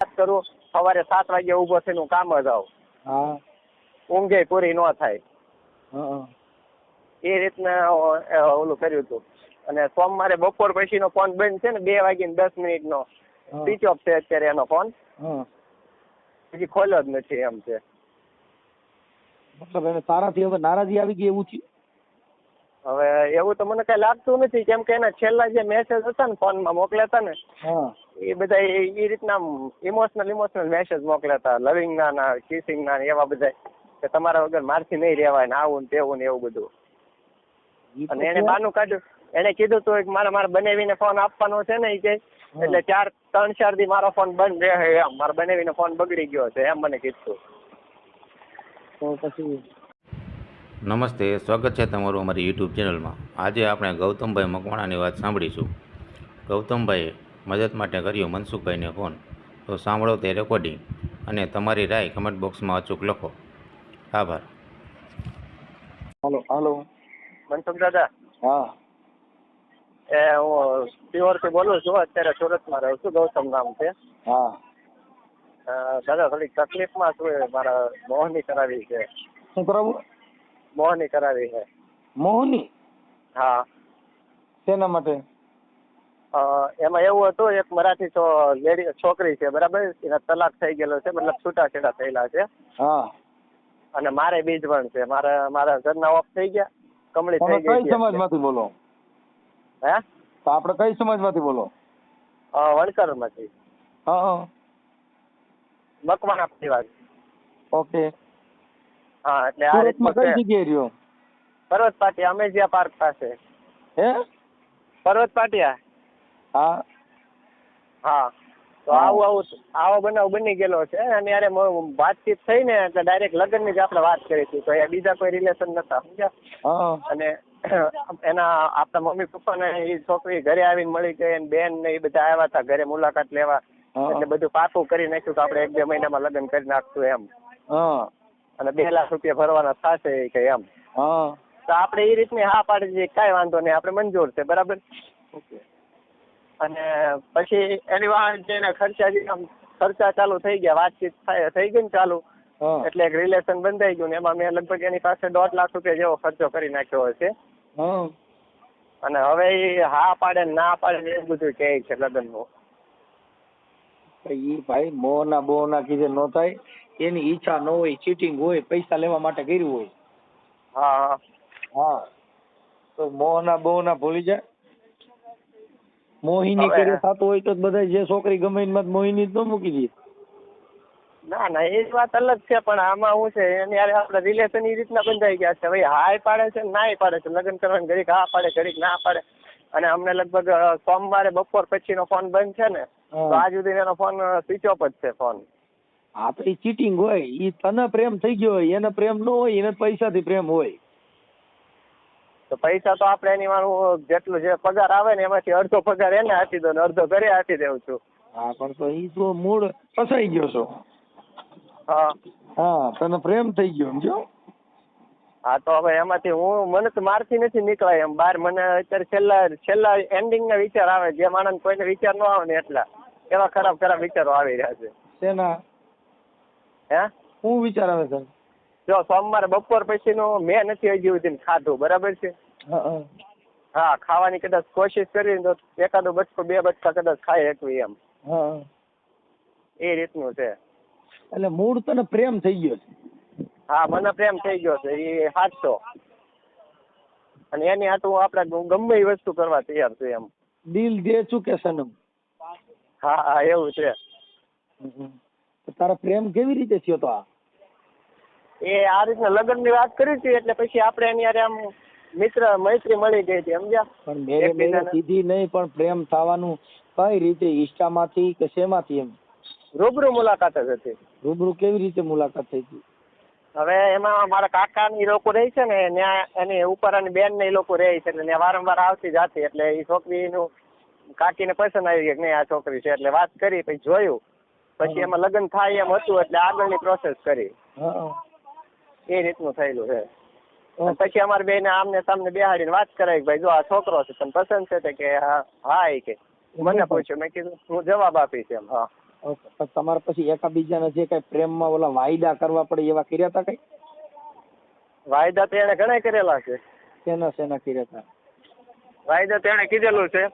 કરું સવારે સાત વાગે ઊભો થઈને હું કામ જ આવું. ઊંઘે પૂરી ન થાય. એ રીતના ઓલું કર્યું હતું. અને સોમવારે બપોર પછીનો ફોન બંધ છે ને બે વાગીને દસ મિનિટ નો સ્વિચ ઓફ છે અત્યારે એનો ફોન. પછી ખોલ્યો જ નથી એમ છે. મતલબ એને તારાથી હવે નારાજી આવી ગઈ એવું થયું? હવે એવું તો મને કઈ લાગતું નથી કેમ કે એના છેલ્લા જે મેસેજ હતા ને ફોનમાં મોકલ્યા હતા ને એ બધા એ રીતના ઇમોશનલ ઇમોશનલ મેસેજ મોકલ્યા હતા. લવિંગ ના ના કિસિંગ ના એવા બધા કે તમારા વગર મારથી નહીં રહેવાય ને આવું ને તેવું ને એવું બધું. અને એને બાનું કાઢ્યું. એને કીધું તું કે મારે મારે બનાવીને ફોન આપવાનો છે ને એ કે એટલે ચાર ત્રણ ચાર દી મારો ફોન બંધ રહે એમ. મારે બનાવીને ફોન બગડી ગયો છે એમ મને કીધું તો. પછી? નમસ્તે સ્વાગત છે તમારું અમારી યુટ્યુબ ચેનલમાં. આજે આપણે ગૌતમભાઈ મકવાણાની વાત સાંભળીશું. ગૌતમભાઈએ મદદ માટે કર્યો મનસુખભાઈને ફોન. તો સાંભળો તે રેકોર્ડિંગ અને તમારી રાય કમેન્ટ બોક્સમાં અચૂક લખો. આભાર. હલો હલો મનસુખ દાદા? હા. એ હું પ્યોરથી બોલું છું. અત્યારે સુરતમાં રહું છું. ગૌતમ નામ છે. હા. દાદા થોડીક તકલીફમાં છું. એ મારા મોહની કરાવી છે. શું કરાવું? મોહની કરાવી છે. મોહની? હા. શેના માટે? એમાં એવું હતું એક મરાઠી લેડી છોકરી છે બરાબર? એના તલાક થઈ ગયેલો છે મતલબ છૂટાછેડા થયેલા છે. હા. અને મારે બીજવણ છે મારા મારા ઘરના ઓફ થઈ ગયા કમળી થઈ ગઈ કઈ સમાજમાંથી બોલો? હે? તો આપણે કઈ સમાજમાંથી બોલો? વણકરમાંથી. હા મકવાણા પરિવાર. ઓકે. હા એટલે આ રીતમાં કઈ જગ્યાએ રહ્યો? પર્વત પાટિયા અમેજિયા પાર્ક પાસે. હે? પર્વત પાટિયા? હા? હા. તો આવું આવું આવો બનાવ બની ગયેલો છે અને યારે વાતચીત થઈ ને એટલે ડાયરેક્ટ લગ્નની જ આપણે વાત કરી હતી. તો એ બીજા કોઈ રિલેશન નતા સમજ્યા? અને એના આપણા મમ્મી પપ્પાને એ છોકરી ઘરે આવીને મળી ગઈ અને બેન ને એ બધા આવ્યા હતા ઘરે મુલાકાત લેવા. એટલે બધું પાકું કરી નાખ્યું કે આપણે એક બે મહિનામાં લગ્ન કરી નાખશું એમ. અને બે લાખ રૂપિયા ભરવાના થશે કે એમ. તો આપણે એ રીતની હા પાડી દઈએ કાંઈ વાંધો નહીં આપણે મંજૂર છે બરાબર? ઓકે અને પછી એની વાત જેને ખર્ચા જે આમ ખર્ચા ચાલુ થઈ ગયા વાતચીત થઈ ગઈ ને ચાલુ. એટલે એક રિલેશન બંધાઈ ગયું ને એમાં મેં લગભગ એની પાસે દોઢ લાખ રૂપિયા જેવો ખર્ચો કરી નાખ્યો હશે. અને હવે એ હા પાડે ના પાડે એ બધું કહે છે લગ્નનું એ ભાઈ મોહના બોહના કીધે નો થાય એની ઈચ્છા ન હોય ચીટિંગ હોય પૈસા લેવા માટે કર્યું હોય. હા. હા. તો મોહના બોહના ભૂલી જાય. મોહિની કરે થતું હોય તો બધા જે છોકરી ગમે એમાં મોહિની જ ન મૂકી દે. ના ના એ વાત અલગ છે પણ આમાં શું છે એની હારે આપણે રિલેશન એ રીતના બંધાઈ ગયા છે. ભાઈ હાય પાડે છે ને નાય પાડે છે. લગ્ન કરવાની ઘડીક હા પાડે ઘડીક ના પાડે. અને અમને લગભગ સોમવારે બપોર પછીનો ફોન બંધ છે ને તો આજ સુધી એનો ફોન સ્વિચ ઓફ જ છે ફોન તો ઈ ચીટિંગ હોય. ઈ તને પ્રેમ થઈ ગયો હોય એને પ્રેમ ન હોય એને પૈસાથી પ્રેમ હોય. તો પૈસા તો આપણે એની મારું જેટલું જે પગાર આવે ને એમાંથી અડધો પગાર એને આપી દો ને અડધો ઘરે આપી દઉં છું. હા પણ તો ઈ તો મૂળ ફસાઈ ગયો છો. હા. હા તને પ્રેમ થઈ ગયો સમજો હા તો હવે એમાંથી હું મને તો મારથી નથી નીકળાય એમ. બાર મને અત્યારે છેલ્લા છેલ્લા એન્ડિંગ ના વિચાર આવે જે માણસ કોઈને વિચાર ન આવે ને એટલા. એવા ખરાબ ખરાબ વિચારો આવી રહ્યા છે. શેના? હે? શું વિચાર આવે છે? જો સોમવારે બપોર પછીનું મેં નથી હજી સુધી ખાધું બરાબર છે? હા ખાવાની કદાચ કોશિશ કરી તો એકાદો બચકો બે બચકા કદાચ ખાઈ શકવી એમ. એ રીતનું છે. એટલે મૂળ તને પ્રેમ થઈ ગયો છે? હા મને પ્રેમ થઈ ગયો છે એ સાચો અને એની હાટું આપણે ગમે એ વસ્તુ કરવા તૈયાર છું એમ. દિલ દે ચૂકે સનમ. હા હા એવું છે. તારા પ્રેમ કેવી રીતે થયો તો આ? એ આ રીતના લગ્નની વાત કરી હતી એટલે પછી આપણે એની હારે આમ મિત્ર મૈત્રી મળી ગઈ હતી સમજ્યા? પણ મેરે મેરે સીધી નહીં પણ પ્રેમ થવાનું કઈ રીતે? ઈષ્ટામાંથી કે શેમાંથી એમ? રૂબરૂ મુલાકાત જ હતી. રૂબરૂ કેવી રીતે મુલાકાત થઈ હતી? હવે એમાં મારા કાકા ની લોકો રહે છે ને ત્યાં એની ઉપરાની બેન ને લોકો રહે છે એટલે વારંવાર આવતી જાતી એટલે એ છોકરીનું કાકીને પસંદ આવી કે નહીં આ છોકરી છે એટલે વાત કરી પછી જોયું. પછી એમાં લગ્ન થાય એમ હતું એટલે આગળની પ્રોસેસ કરી. એ રીતનું થયેલું છે. પછી અમારે બેને આમને સામને બેહાડીને વાત કરાવી કે ભાઈ જો આ છોકરો છે તમને પસંદ છે? તે કે હા હા એ કે. મને પૂછ્યું મેં કીધું હું જવાબ આપીશ એમ હા. તમારે પછી એકાબીજાના જે કઈ પ્રેમમાં ઓલા વાયદા કરવા પડે એવા કર્યા હતા કઈ? વાયદા તો એને ઘણા કરેલા છે. શેના શેના કર્યા હતા? વાયદા તો એને કીધેલું છે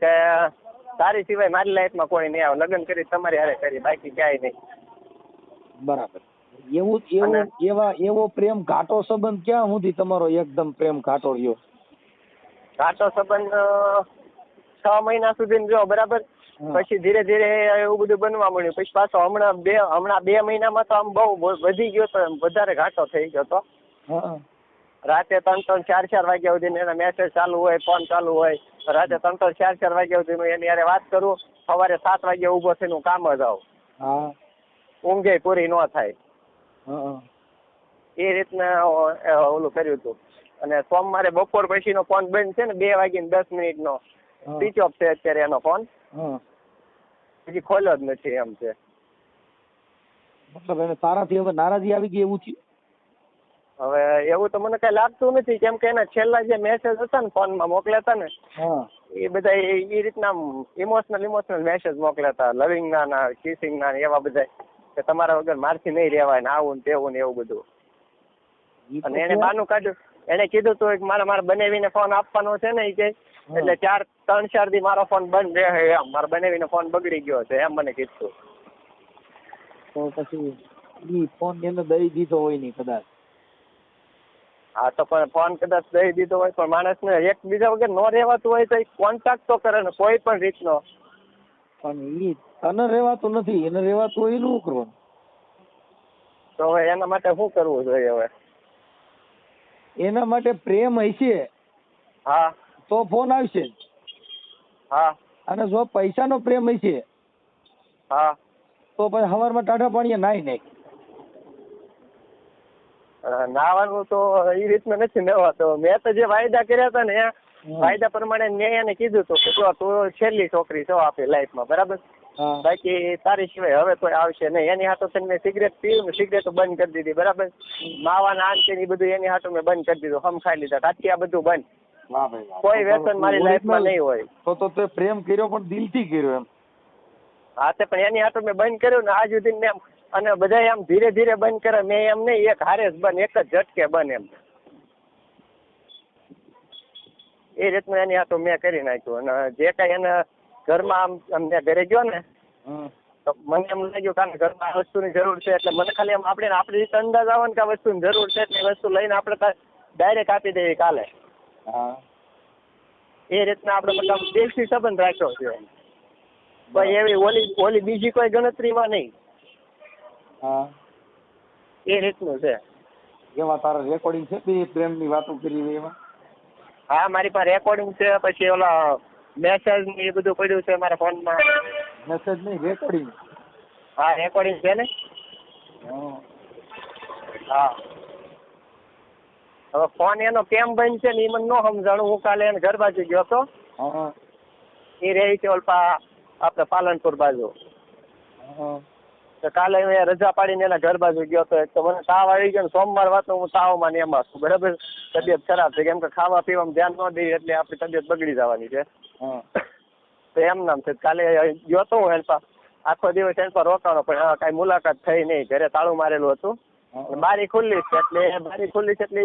કે તારી સિવાય મારી લાઈફમાં કોઈ નહીં આવે. લગ્ન કરી તમારી હારે કરી બાકી ક્યાંય નહીં. બરાબર. એવું એવું એવા એવો પ્રેમ ઘાટો સંબંધ ક્યાં સુધી તમારો એકદમ પ્રેમ ઘાટો રહ્યો? ઘાટો સંબંધ છ મહિના સુધી જો બરાબર? પછી ધીરે ધીરે એવું બધું બનવા મળ્યું પછી પાછો હમણાં બે હમણાં બે મહિનામાં તો આમ બહુ વધી ગયો તો વધારે ઘાટો થઈ ગયો તો. હા. રાતે ત્રણ ત્રણ ચાર ચાર વાગ્યા સુધી એના મેસેજ ચાલુ હોય ફોન ચાલુ હોય. રાતે ત્રણ ત્રણ ચાર ચાર વાગ્યા સુધી હું એની યારે વાત કરું. સવારે સાત વાગે ઊભો થઈને હું કામ જ આવું ઊંઘે પૂરી ન થાય. એ રીતના ઓલું કર્યું હતું. અને સોમવારે બપોર પછીનો ફોન બંધ છે ને બે વાગીને દસ મિનિટનો. નો સ્વિચ ઓફ છે અત્યારે એનો ફોન. પછી ખોલ્યો જ નથી એમ છે. મતલબ એને તારાથી હવે નારાજી આવી ગઈ એવું થયું? હવે એવું તો મને કઈ લાગતું નથી કેમ કે એના છેલ્લા જે મેસેજ હતા ને ફોનમાં મોકલ્યા હતા ને એ બધા એ રીતના ઇમોશનલ ઇમોશનલ મેસેજ મોકલ્યા હતા. લવિંગ ના ના કિસિંગ ના એવા બધા કે તમારા વગર મારથી નહીં રહેવાય ને આવું ને તેવું ને એવું બધું. અને એને બાનું કાઢ્યું. એને કીધું તું કે મારે મારે બનાવીને ફોન આપવાનો છે ને એ કે એટલે ચાર ત્રણ ચાર દી મારો ફોન બંધ રહે એમ. મારે બનાવીને ફોન બગડી ગયો છે એમ મને કીધું. તો પછી ઈ ફોન એને દઈ દીધો હોય નહીં કદાચ. હા તો પણ ફોન કદાચ દઈ દીધો હોય પણ માણસને એકબીજા વગર ન રહેવાતું હોય તો કોન્ટેક્ટ તો કરે ને કોઈ પણ રીતનો. પણ ઈ તને રહેવાતું નથી એને રહેવાતું હોય એનું શું કરવાનું. તો હવે એના માટે શું કરવું જોઈએ હવે? એના માટે પ્રેમ હશે હા. તો ફોન આવશે. હા. અને જો પૈસાનો પ્રેમ હશે હા. તો પછી સવારમાં ટાઢા પાણીએ નાઈ નાખ. નાવાનું તો એ રીતનું નથી નવા તો મેં તો જે વાયદા કર્યા હતા ને એ વાયદા પ્રમાણે મેં એને કીધું હતું કે જો તું છેલ્લી છોકરી છો આપણી લાઈફમાં બરાબર? બાકી તારી સિવાય હવે કોઈ આવશે નહીં. એની હાટો મેં સિગરેટ પીવું સિગરેટ બંધ કરી દીધી બરાબર? માવાના ના ને બધું એની હાટો મેં બંધ કરી દીધું હમ ખાઈ લીધા કાચી આ બધું બંધ. કોઈ વ્યસન મારી લાઈફમાં નહીં હોય. તો તો તે પ્રેમ કર્યો પણ દિલથી કર્યો એમ. હા તે પણ એની હાટો મેં બંધ કર્યું ને આજ સુધી મેં અને બધા આમ ધીરે ધીરે બંધ કરે મેં એમ નહીં એક હારે જ બંધ એક જ ઝટકે બંધ એમ. એ રીતનું એની હાટો મેં કરી નાખ્યું. અને જે કાંઈ એને ઘરમાં આમ અમને ઘરે ગયો ને. તો મને એમ લાગ્યું કે ઘરમાં આ વસ્તુની જરૂર છે. એટલે મને ખાલી એમ આપણે આપણી રીતે અંદાજ આવે ને કે આ વસ્તુની જરૂર છે એટલે એ વસ્તુ લઈને આપણે ડાયરેક્ટ આપી દેવી કાલે. હા. એ રીતના આપણે મતલબ દેશી સંબંધ રાખ્યો છે. ભાઈ એવી ઓલી ઓલી બીજી કોઈ ગણતરીમાં નહીં. હા. એ રીતનું છે. એમાં તારા રેકોર્ડિંગ છે બે પ્રેમની વાતો કરી એમાં? હા મારી પાસે રેકોર્ડિંગ છે પછી ઓલા મેસેજ ને એ બધું પડ્યું છે મારા ફોનમાં મેસેજ નહીં રેકોર્ડિંગ હા રેકોર્ડિંગ છે ને? હા. હવે ફોન એનો કેમ બંધ છે ને એ મને ન સમજાણું. હું કાલે એને ઘર બાજુ ગયો હતો. હા. એ રહી છે ઓલપા આપણે પાલનપુર બાજુ. હા. તો કાલે હું રજા પાડીને એના ઘર બાજુ ગયો હતો. એક તો મને તાવ આવી ગયો ને સોમવાર વાત હું તાવમાં ને એમાં છું. બરાબર? તબિયત ખરાબ છે કેમ કે ખાવા પીવામાં ધ્યાન ન દઈએ એટલે આપણી તબિયત બગડી જવાની છે. તો એમ નામ છે. કાલે ગયો તો હું એનપા આખો દિવસ એનપા રોકાણો પણ કઈ મુલાકાત થઈ નહીં. ઘરે તાળું મારેલું હતું. બારી ખુલ્લી છે એટલે બારી ખુલ્લી છે એટલે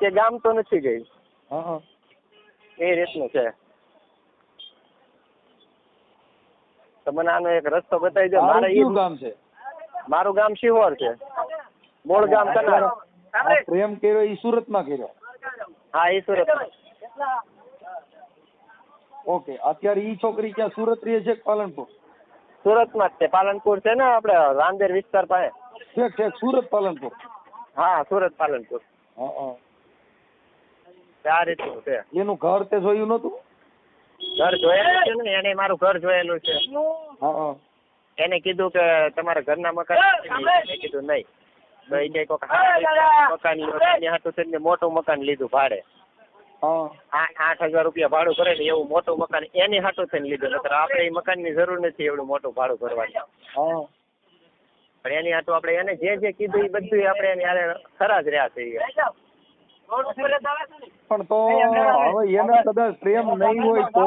કે ગામ તો નથી ગઈ. એ રીતનું છે. તો મને આનો એક રસ્તો બતાવી દો. મારે ગામ છે? મારું ગામ શિહોર છે. મૂળ ગામ કનાર પ્રેમ કર્યો ઈ સુરતમાં કર્યો. હા એ સુરત ઓકે અત્યારે ઈ છોકરી ક્યાં સુરત રહે છે પાલનપુર? સુરતમાં જ છે. પાલનપુર છે ને આપણે રાંદેર વિસ્તાર પાસે. ઠીક ઠીક સુરત પાલનપુર. હા સુરત પાલનપુર. હા આ રીતનું છે. એનું ઘર તે જોયું નતું ઘર જોયેલું છે ને એને મારું ઘર જોયેલું છે. હા હા. એને કીધું કે તમારા ઘરના મકાન છે કીધું નહીં. તો એ કે કોક મકાન એની હાટું થઈને મોટું મકાન લીધું ભાડે. હા. આઠ હજાર રૂપિયા ભાડું ભરે ને એવું મોટું મકાન એની હાટું થઈને લીધું નકર આપણે એ મકાનની જરૂર નથી એવડું મોટું ભાડું ભરવાનું. પણ એની હાટું આપણે એને જે જે કીધું એ બધું આપણે એની હારે ખરા જ રહ્યા છીએ પણ તો હવે એને કદાચ પ્રેમ નહીં હોય તો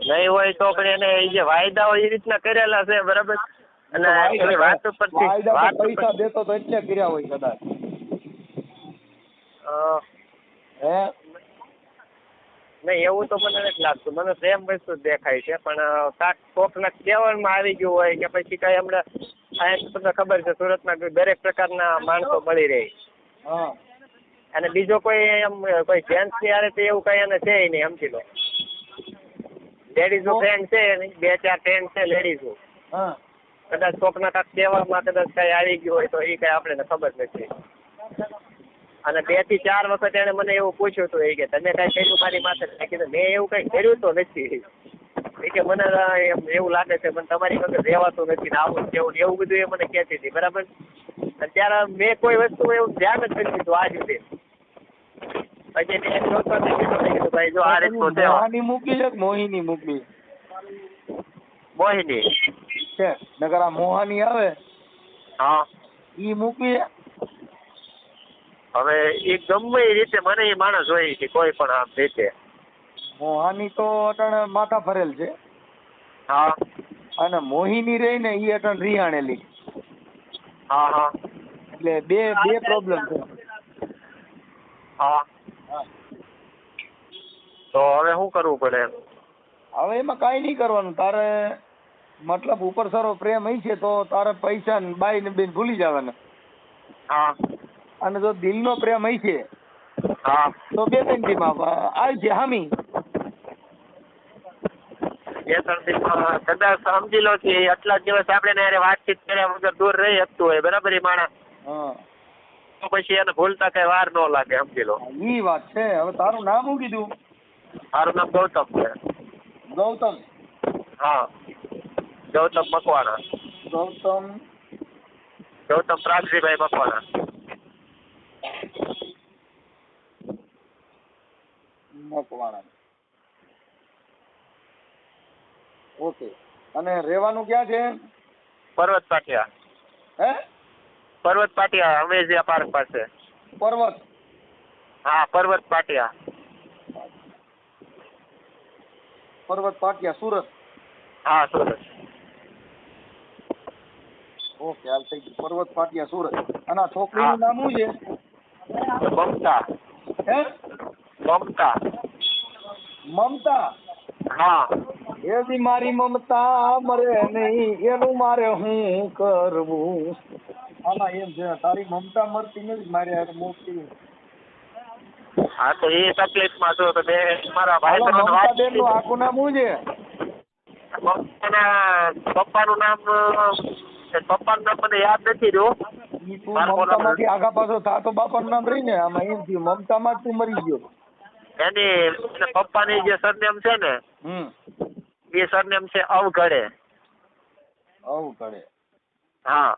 નહીં હોય તો પણ એને એ જે વાયદાઓ એ રીતના કરેલા છે બરાબર? અને એની વાત ઉપરથી વાત પૈસા દેતો તો એટલે કર્યા હોય કદાચ. હે? નહીં એવું તો મને નથી લાગતું. મને સેમ વસ્તુ દેખાય છે પણ કાંક કોકના કહેવામાં આવી ગયું હોય કે પછી કઈ હમણાં અહીંયા તમને ખબર છે સુરતમાં દરેક પ્રકારના માણસો મળી રહે. હા. અને બીજો કોઈ એમ કોઈ જેન્ટ્સની આરે તો એવું કઈ એને છે નહીં સમજી લો. લેડીઝ ફ્રેન્ડ છે બે ચાર ફ્રેન્ડ છે લેડીઝ હા. કદાચ કોકના કાંક કહેવામાં કદાચ કઈ આવી ગયું હોય તો એ કઈ આપણને ખબર નથી. અને બેથી ચાર વખત એને મને એવું પૂછ્યું હતું એ કે તમે કઈ કર્યું મારી માથે? મેં કીધું મેં એવું કઈ કર્યું તો નથી. એ કે મને એવું લાગે છે પણ તમારી વગર રહેવાતું નથી ને આવું જેવું એવું બધું એ મને કહેતી હતી બરાબર? અત્યારે મેં કોઈ વસ્તુ એવું ધ્યાન જ નથી દીધું આજ સુધી પછી મેં જોતો નથી કીધું ભાઈ જો આ રીતનું મોહિની મૂકી? મોહિની. છે. નકર આ મોહાની આવે હા. ઈ મૂકી હવે એ ગમે એ રીતે મને એ માણસ હોય કે કોઈ પણ આમ રીતે. મોહાની તો અટણ માથા ફરેલ છે. હા. અને મોહિની રહી ને ઈ અટણ રિહાણેલી. હા હા. એટલે બે બે પ્રોબ્લેમ છે. હા. તો હવે શું કરવું પડે? હવે એમાં કાંઈ નહીં કરવાનું. તારે મતલબ ઉપર સરો પ્રેમ અહીં છે તો તારે પૈસા ને બાઈ ને બેન ભૂલી જવાના. હા. અને જો દિલનો પ્રેમ અહીં છે હા. તો બે ત્રણ દીમાં આવી છે હામી. બે ત્રણ દિવસમાં કદાચ સમજી લો કે આટલા દિવસ આપણે ને વાતચીત કર્યા વગર દૂર રહી શકતું હોય બરાબર એ માણસ? હા. તો પછી એને ભૂલતા કઈ વાર ન લાગે સમજી લો. ઈ વાત છે. હવે તારું નામ શું કીધું? મારું નામ ગૌતમ છે. ગૌતમ. હા. ગૌતમ મકવાણા ગૌતમ. ગૌતમ પ્રાગજીભાઈ મકવાણા મકવાણા ઓકે. અને રહેવાનું ક્યાં છે? પર્વત પાટિયા. હે? પર્વત પાટિયા અમેઝિયા પાર્ક પાસે. પર્વત? હા પર્વત પાટિયા. પર્વત પાટિયા સુરત. હા સુરત. ઓકે હાલ થઈ ગયું. પર્વત પાટિયા સુરત. અને આ છોકરીનું નામ શું છે? મમતા. હે? મમતા. મમતા? હા. એવી મારી મમતા મરે નહીં એનું મારે હું કરવું? આના એમ છે તારી મમતા મરતી નથી મારે હારે મોટી. હા તો એ તકલીફમાં છો તો બે મારા ભાઈ આમાં વાત બેનનું આખું નામ શું છે? પપ્પાના પપ્પાનું નામ એ પપ્પા નામ મને યાદ નથી રહ્યું. ઈ તું મારું મમતા નામ- માંથી આગા પાછો થા બાપાનું નામ રહી ને આમાં એમ થયું. મમતા તું મરી ગયો. એની પપ્પાની જે સરનેમ છે ને એ સરનેમ છે અવઘડે. આવું હા.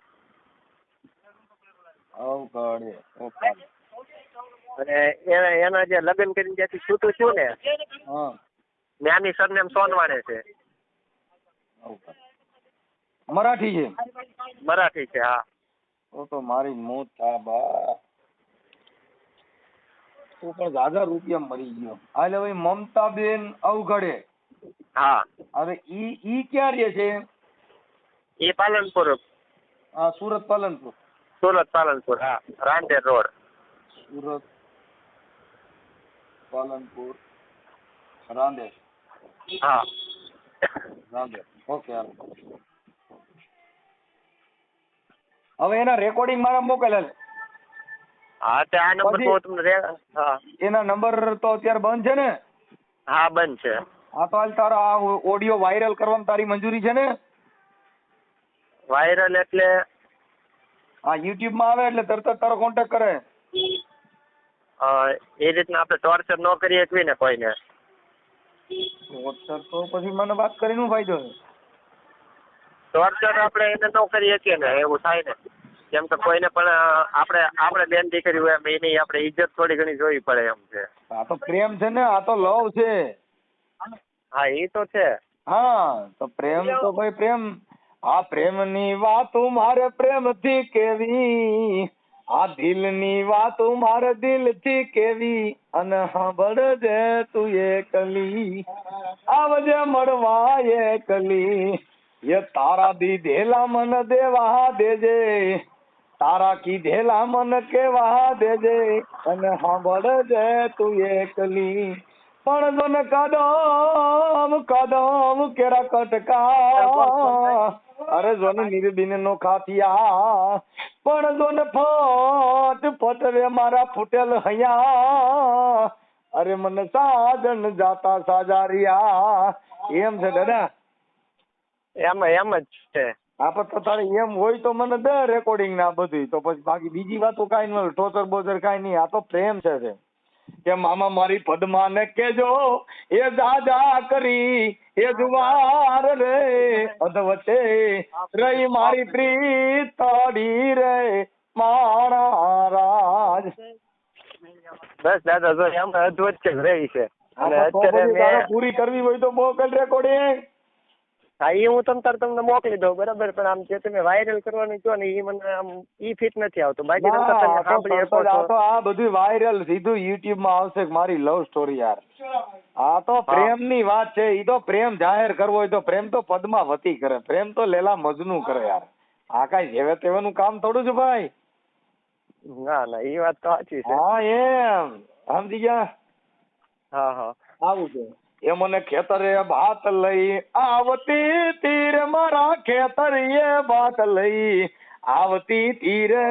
કરે ઓકે. અને એને એના જે લગ્ન કરીને જ્યાંથી છૂટું છું ને હા. નાની સરનેમ સોનવાણે છે. કરે મરાઠી છે? મરાઠી છે હા. તો તો મારી મોત થા બા તું પણ દાદા રૂપિયા મરી ગયો. હાલે ભાઈ મમતા બેન અવઘડે હા. હવે ઈ ઈ ક્યાં રહે છે? એ પાલનપુર. હા સુરત પાલનપુર. સુરત પાલનપુર હા. રાંદેર રોડ. સુરત પાલનપુર રાંદેર. હા. રાંદેર. ઓકે હાલો. હવે એના રેકોર્ડિંગ મારા મોકલેલ હા તે આ નંબર તો તમને હા. એના નંબર તો અત્યારે બંધ છે ને? હા બંધ છે. હા તો હાલ તારો આ ઓડિયો વાયરલ કરવાની તારી મંજૂરી છે ને? વાયરલ એટલે હા યુટ્યુબમાં આવે એટલે તરત જ તારો કોન્ટેક્ટ કરે. એ રીતના આપણે ટોર્ચર ન કરી શકવી ને કોઈને. ટોર્ચર તો પછી મને વાત કરીને ફાયદો છે. ટોર્ચર આપણે એને ન કરી શકીએ ને એવું થાય ને. કેમ કે કોઈને પણ આપણે આપણે બેન દીકરી હોય એમ એની આપણે ઇજ્જત થોડી ઘણી જોવી પડે એમ છે. આ તો પ્રેમ છે ને આ તો લવ છે. હા એ તો છે. હા તો પ્રેમ તો ભાઈ પ્રેમ. આ પ્રેમની વાતો મારે પ્રેમથી કેવી આ દિલની વાતો મારે દિલથી કેવી. અને સાંભળજે તું એ કલી આવજે મળવા એકલી એ તારા દીધેલા મન દેવા દેજે તારા કીધેલા મન કેવા દેજે અને સાંભળજે તું એકલી પણ મન કદમ કદમ કેરા કટકા અરે જોન નિર્બિન નો ખાતિયા પણ જોન ફટ ફટ મારા ફૂટેલ હૈયા અરે મને સાજન જાતા સાજારિયા એમ છે દાદા એમ એમ જ છે. હા પણ તો તારે એમ હોય તો મને દે રેકોર્ડિંગ ના બધું તો પછી બાકી બીજી વાતો કાંઈ ન ટોચર બોચર કાંઈ નહીં. આ તો પ્રેમ છે તે. કે મામા મારી પદ્માને કેજો એ દાદા કરી એ જુવાર રે. અધવચ્ચે રહી મારી પ્રીત તડી રે. મારા રાજ. બસ દાદા જો એમ અધવચ્ચે જ રહી છે. અને અત્યારે પૂરી કરવી હોય તો મોકલ રેકોર્ડિંગ હા એ હું તમ તાર તમને મોકલી દઉં બરાબર? પણ આમ જે તમે વાયરલ કરવાનું કહો ને એ મને આમ ઈ ફિટ નથી આવતું. બાકી તમ સાંભળી શકો છો. તો આ બધું વાયરલ સીધું યુટ્યુબમાં આવશે મારી લવ સ્ટોરી યાર. આ તો પ્રેમની વાત છે ઈ તો પ્રેમ જાહેર કરવો હોય તો પ્રેમ તો પદ્માવતી કરે પ્રેમ તો લેલા મજનુ કરે યાર. આ કઈ જેવે તેવાનું કામ થોડું છે ભાઈ. ના ના એ વાત તો સાચી છે. હા એમ. સમજી ગયા? હા હા. આવું છે. એ મને ખેતરે ભાત લઈ આવતી તીર મારા ખેતરીએ ભાત લઈ આવતી તીરે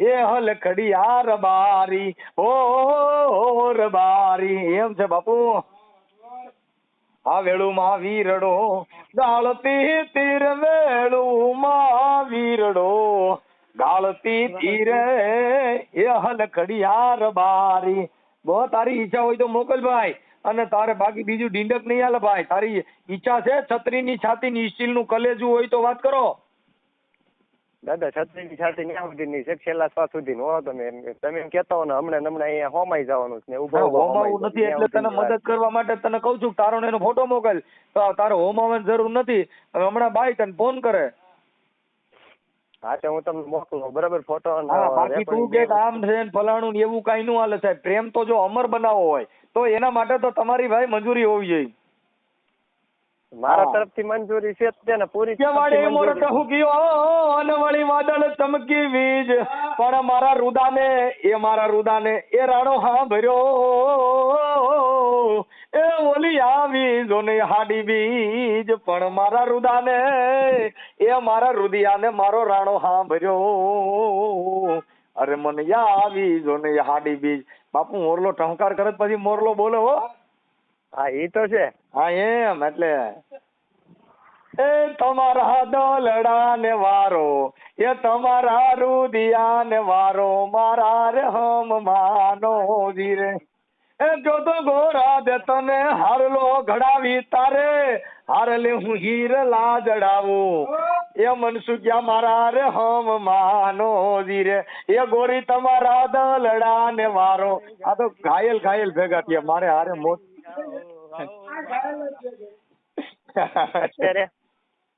એ હલખડિયાર બારી ઓ બારી. એમ છે બાપુ? આ વેળુમાં વીરડો ગાળતી તીર, વેળુમાં વીરડો ગાળતી તીરે, એ હલખડિયાર બારી. બહુ તારી ઈચ્છા હોય તો મોકલ ભાઈ. અને તારે બાકી બીજું ડીંડક નહીં હાલે ભાઈ. તારી ઈચ્છા છે છત્રીની છાતીની સ્ટીલનું કલેજું હોય તો વાત કરો. દાદા છત્રીની છાતી ન્યા સુધીની છે છેલ્લા શ્વાસ સુધી હો તમે તમે એમ કહેતા હો ને હમણાં હમણાં અહીંયા હોમાઈ જવાનું છે ઊભો હોમાવું નથી એટલે તને મદદ કરવા માટે તને કહું છું તારો એનો ફોટો મોકલ. તો તારે હોમાવાની જરૂર નથી. હવે હમણાં બાઈ તને ફોન કરે. હા તો હું તમને મોકલું બરાબર? ફોટો બાકી તું કે આમ છે ને ફલાણું ને એવું કઈ નું હાલે સાહેબ. પ્રેમ તો જો અમર બનાવો હોય. તો એના માટે તો તમારી ભાઈ મંજૂરી હોવી જોઈએ. મારા તરફથી મંજૂરી છે જ તે પૂરી તરફથી મોર મંજૂરી. અને વળી વાદળ ચમકી વીજ. પણ મારા રુદાને એ મારા રુદાને એ રાણો હા ભર્યો એ ઓલી આવી જોને હાડી બીજ પણ મારા રુદાને એ મારા રુદિયાને મારો રાણો હા ભર્યો અરે મને યા આવી જોને હાડી બીજ બાપુ મોરલો ટહુકાર કરે પછી મોરલો બોલે હો. હા એ તો છે. હા એમ એટલે. એ તમારા દોલડા ને વારો એ તમારા રુદિયા ને વારો મારા રે હમ માનો જીરે. એ જો તો ગોરા દે તને હારલો ઘડાવી તારે હારલે હું હીર લા જડાવું એ મનસુખ્યા મારા રે, હમ માનો જીરે એ ગોરી તમારા દલડા ને વારો. આ તો ઘાયલ ઘાયલ ભેગા થયા. મારે હારે મોત. અત્યારે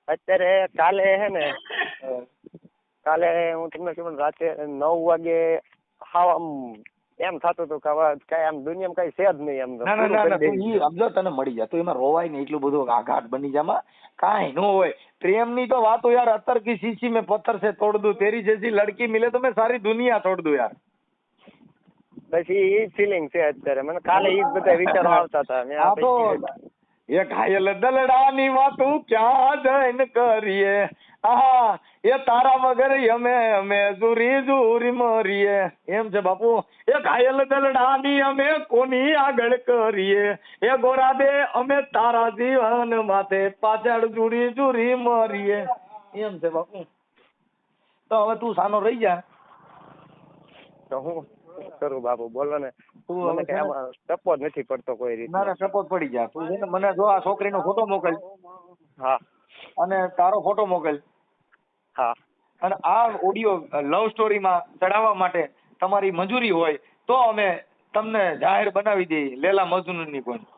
અત્યારે કાલે હે ને, કાલે હું તમને કહું રાતે નવ વાગે હા આમ એમ થતું હતું કે હવે કઈ આમ દુનિયામાં કઈ છે જ નહીં એમ ના ના તું સમજો તને મળી જાય. તું એમાં રોવાય ને એટલું બધું આઘાત બની જાય કાંઈ ન હોય. પ્રેમની તો વાતો યાર અતર કી શીશી મેં પથ્થર છે તોડ દઉં તેરી જૈસી લડકી મિલે તો મેં સારી દુનિયા તોડ દઉં યાર. પછી એ ફિલિંગ છે અત્યારે. મને કાલે એ જ બધા વિચારો આવતા હતા. મેં આ એ ઘાયલ દલડાની વાતું ક્યાં જઈને કરીએ? આહા, એ તારા વગર અમે અમે જુરી જુરી મરીએ. એમ છે બાપુ. એ ઘાયલ દલડાની અમે કોની આગળ કરીએ? એ ગોરા દે અમે તારા જીવન માથે પાછળ જુરી જુરી મરીએ. એમ છે બાપુ. તો હવે તું સાનો રહી જા. તો હું કરું બાપુ? બોલો ને. તું મને હવે જ નથી પડતો કોઈ ના રીતનો. ના સપોર્ટ પડી જા તું છે ને મને જો આ છોકરીનો ફોટો મોકલ. હા. અને તારો ફોટો મોકલ. હા. અને આ ઓડિયો લવ સ્ટોરીમાં ચડાવવા માટે તમારી મંજૂરી હોય તો અમે તમને જાહેર બનાવી દઈએ. લેલા મજનૂની પણ.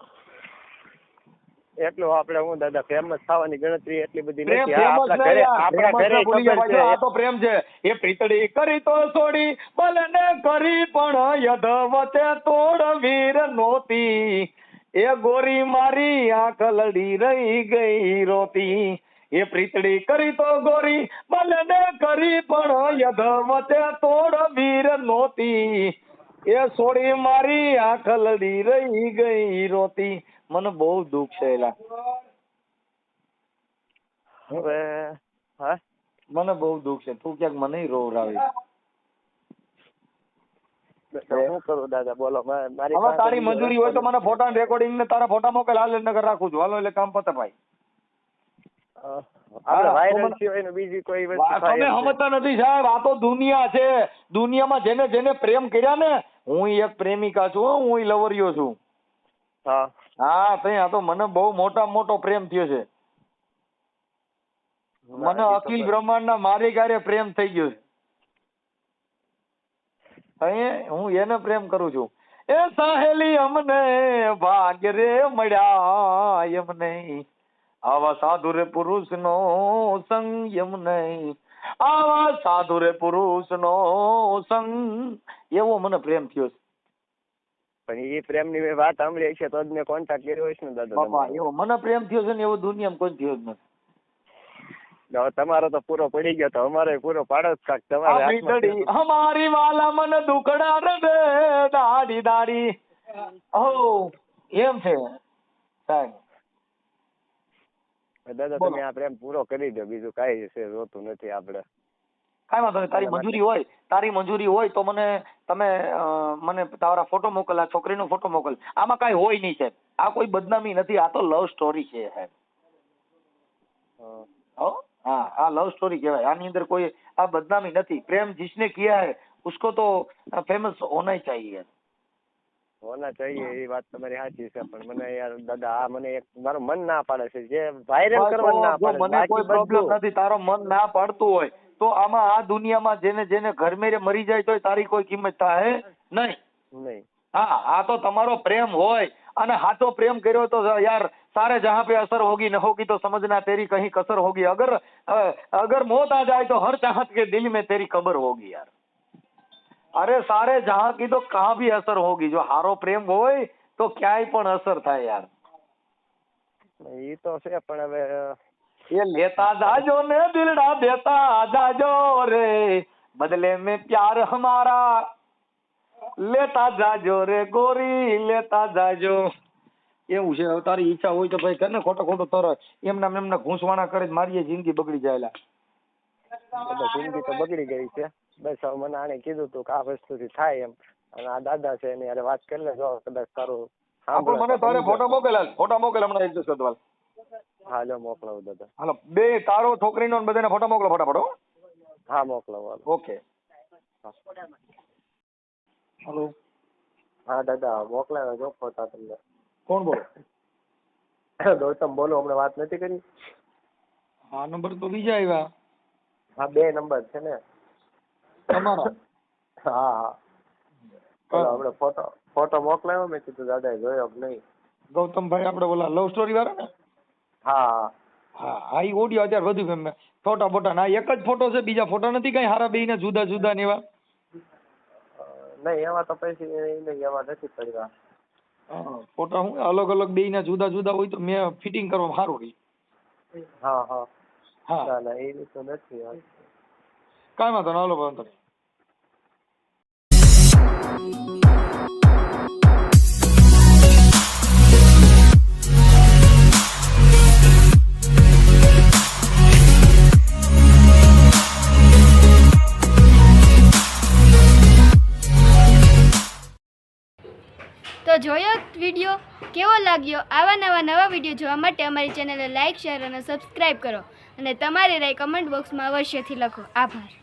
એટલું આપણે હું દાદા ફેમસ થવાની ગણતરી એટલી બધી નથી. આપણા ઘરે આપણા ઘરે ખબર પાછો, આ તો પ્રેમ છે. એ પ્રીતડી કરી તો છોડી બલને કરી પણ યધવતે તોડ વીર નોતી. એ ગોરી મારી આંખ લડી રહી ગઈ રોતી. એ પ્રીતડી કરી તો ગોરી બલને કરી પણ યધવતે તોડ વીર નોતી. એ સોડી મારી આંખ લડી રહી ગઈ રોતી. મને બહુ દુઃખ છે એલા. હવે હા? મને બહુ દુઃખ છે. તું ક્યાંક મને રોવરાવી શું કરું દાદા બોલો મારી હવે તારી મંજૂરી હોય તો મને ફોટા રેકોર્ડિંગ ને તારા ફોટા મોકલ હાલ નગર રાખું છું. હાલો એટલે કામ પતે ભાઈ. આપણે વાયરલ તો બીજી કોઈ વસ્તુ તમે સમજતા નથી સાહેબ આ તો દુનિયા છે. દુનિયામાં જેને જેને પ્રેમ કર્યા ને હું એક પ્રેમિકા છું હો, હું લવરિયો છું. હા. હા આ તો મને બહુ મોટા મોટો પ્રેમ થયો છે. મને અખિલ. બ્રહ્માંડના મારી ગારે પ્રેમ થઈ ગયો છે. અહીંયા હું એને પ્રેમ કરું છું. એ સાહેલી અમને ભાગ્ય રે મળ્યા એમ નહીં. આવા સાધુ રે પુરુષ નો સંગ એમ નહીં. આવા સાધુ રે પુરુષ નો સંગ. એવો મને પ્રેમ થયો છે. પણ એ પ્રેમની મેં વાત સાંભળી છે તો જ મેં કોન્ટેક્ટ કર્યો હશે ને દાદા બાપા એવો મને પ્રેમ થયો છે ને એવો દુનિયામાં કોઈ થયો જ નથી. તમારો તો પૂરો પડી ગયો તો અમારે પૂરો પાડો જ કાક તમારે અમારી વાલા મને દુકડા રડે દાડી દાડી ઓ એમ છે. સાહેબ. દાદા તમે આ પ્રેમ પૂરો કરી દો બીજું કાંઈ છે જોતું નથી આપણે. કાંઈ વાંધો નહીં તારી એના માટે- મંજૂરી હોય તારી મંજૂરી હોય તો મને તમે અ, મને તારા ફોટો મોકલ આ છોકરીનો ફોટો મોકલ આમાં કાંઈ હોય નહીં સાહેબ આ કોઈ બદનામી નથી આ તો લવ સ્ટોરી છે સાહેબ હા. હો હા આ લવ સ્ટોરી કહેવાય આની અંદર કોઈ આ બદનામી નથી પ્રેમ जिसने किया है उसको तो फेमस होना ही चाहिए હોના ચાહીએ એ વાત તમારી સાચી છે પણ મને યાર દાદા આ મને એક મારું મન ના પાડે છે જે વાયરલ કરવાનું ના જો પાડે છે. મને બાકી કોઈ પ્રોબ્લેમ બધું નથી તારો મન ના પાડતું હોય તો આમાં આ દુનિયામાં જેને જેને ઘર મેરે મરી જાય તોય તારી કોઈ કિંમત થાય નહીં નહીં હા આ તો તમારો પ્રેમ હોય અને હાથો પ્રેમ કર્યો તો યાર सारे जहाँ पे असर होगी न होगी तो समझना तेरी कहीं कसर होगी अगर अ, अगर मौत आ जाए तो हर चाहत के दिल में तेरी कब्र होगी यार અરે સારે જહાં કી તો કહાં ભી અસર હોગી જો હારો પ્રેમ હોય તો ક્યાંય પણ અસર થાય યાર એ તો છે પણ હવે એ લેતા જાજો ને દિલડા દેતા જાજો રે. બદલે મેં પ્યાર હમારા લેતા જાજો રે ગોરી લેતા જાજો. એવું છે તારી ઈચ્છા હોય તો ભાઈ કર ને ખોટો ખોટો તર. એમના એમને ઘૂંસવાણા કરે મારી જિંદગી બગડી જાય જિંદગી તો બગડી ગઈ છે. બસ હવે મને આને કીધું તું કે આ વસ્તુથી થાય એમ. અને આ દાદા છે એની યારે વાત કરી લે જો કદાચ તારું હા પણ મને તારે ફોટો મોકલેલ ફોટો મોકલે હમણાં એક દિવસ હા લો મોકલાવું દાદા હાલો બે તારો છોકરીનો ને બધાને ફોટો મોકલો ફટાફટ હો. હા મોકલાવું હાલો. ઓકે. હાલો. હા દાદા મોકલાવ્યો જો ફોટા તમને. કોણ બોલો? ગૌતમ બોલો હમણાં વાત નથી કરી? હા નંબર તો બીજા આવ્યા. હા બે નંબર છે ને. તમારો? હા હા. આપણે ફોટો ફોટો મોકલાવ્યો મેં કીધું દાદા જોયો નહીં? ગૌતમભાઈ આપણે ઓલા લવ સ્ટોરી વાળા ને? હા. હા હા ઈ ઓડિયો અત્યારે વધુ ગમે. ફોટા ફોટા ના એક જ ફોટો છે બીજા ફોટા નથી કઈ હારા બેયના જુદા જુદા ને એવા? નહીં એમાં તો પછી નહીં એમાં નથી પડ્યા. હા, ફોટા હું અલગ અલગ બેયના જુદા જુદા હોય તો મેં ફિટિંગ કરવામાં સારું રહી. હા હા. હા. ના એ તો નથી કાંઈ વાંધો ના હાલો વાંધો જોયો વીડિયો? કેવો લાગ્યો? આવા નવા નવા વીડિયો જોવા માટે અમારી ચેનલને લાઇક શેર અને સબસ્ક્રાઈબ કરો. અને તમારી રાય કમેન્ટ બોક્સમાં અવશ્યથી લખો. આભાર.